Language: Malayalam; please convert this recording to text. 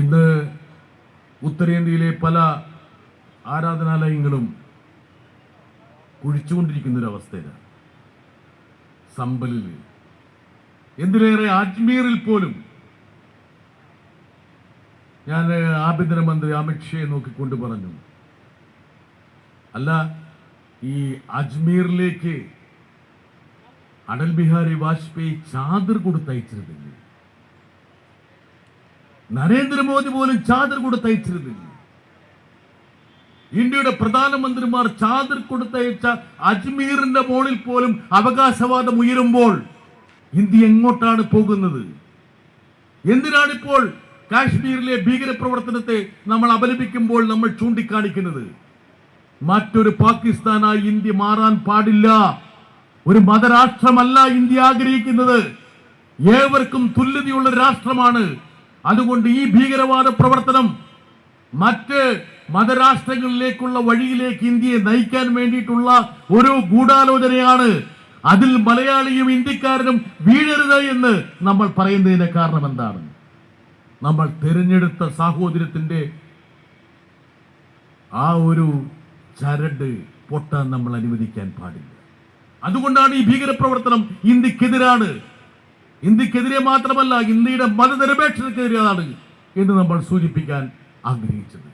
ഇന്ന് ഉത്തരേന്ത്യയിലെ പല ആരാധനാലയങ്ങളും കുഴിച്ചുകൊണ്ടിരിക്കുന്നൊരവസ്ഥയിലാണ്. സമ്പലിൽ എന്തിനേറെ അജ്മീറിൽ പോലും ഞാൻ ആഭ്യന്തരമന്ത്രി അമിത്ഷയെ നോക്കിക്കൊണ്ട് പറഞ്ഞു. അല്ല ഈ അജ്മീറിലേക്ക് അടൽ ബിഹാരി വാജ്പേയി ചാദർ കൊടുത്തയച്ചിരുന്നില്ലേ? നരേന്ദ്രമോദി പോലും ചാദർ കൊടുത്തയച്ചിരുന്നില്ല. ഇന്ത്യയുടെ പ്രധാനമന്ത്രിമാർ ചാദർ കൊടുത്തയച്ച അജ്മീറിന്റെ മോളിൽ പോലും അവകാശവാദം ഉയരുമ്പോൾ ഇന്ത്യ എങ്ങോട്ടാണ് പോകുന്നത്? എന്തിനാണിപ്പോൾ കാശ്മീരിലെ ഭീകരപ്രവർത്തനത്തെ നമ്മൾ അപലപിക്കുമ്പോൾ നമ്മൾ ചൂണ്ടിക്കാണിക്കുന്നത്? മറ്റൊരു പാകിസ്ഥാനായി ഇന്ത്യ മാറാൻ പാടില്ല. ഒരു മതരാഷ്ട്രമല്ല ഇന്ത്യ ആഗ്രഹിക്കുന്നത്. ഏവർക്കും തുല്യതയുള്ള രാഷ്ട്രമാണ് അതുകൊണ്ട് ഈ ഭീകരവാദ പ്രവർത്തനം മറ്റ് മതരാഷ്ട്രങ്ങളിലേക്കുള്ള വഴിയിലേക്ക് ഇന്ത്യയെ നയിക്കാൻ വേണ്ടിയിട്ടുള്ള ഒരു ഗൂഢാലോചനയാണ്. അതിൽ മലയാളിയും ഇന്ത്യക്കാരനും വീഴരുത് എന്ന് നമ്മൾ പറയുന്നതിന് കാരണം എന്താണ്? നമ്മൾ തിരഞ്ഞെടുത്ത സാഹോദര്യത്തിന്റെ ആ ഒരു ചരട് പൊട്ടാൻ നമ്മൾ അനുവദിക്കാൻ പാടില്ല. അതുകൊണ്ടാണ് ഈ ഭീകരപ്രവർത്തനം ഇന്ത്യക്കെതിരാണ്. ഇന്ത്യക്കെതിരെ മാത്രമല്ല ഇന്ത്യയുടെ മതനിരപേക്ഷതക്കെതിരെയാണ് എന്ന് നമ്മൾ സൂചിപ്പിക്കാൻ ആഗ്രഹിച്ചത്.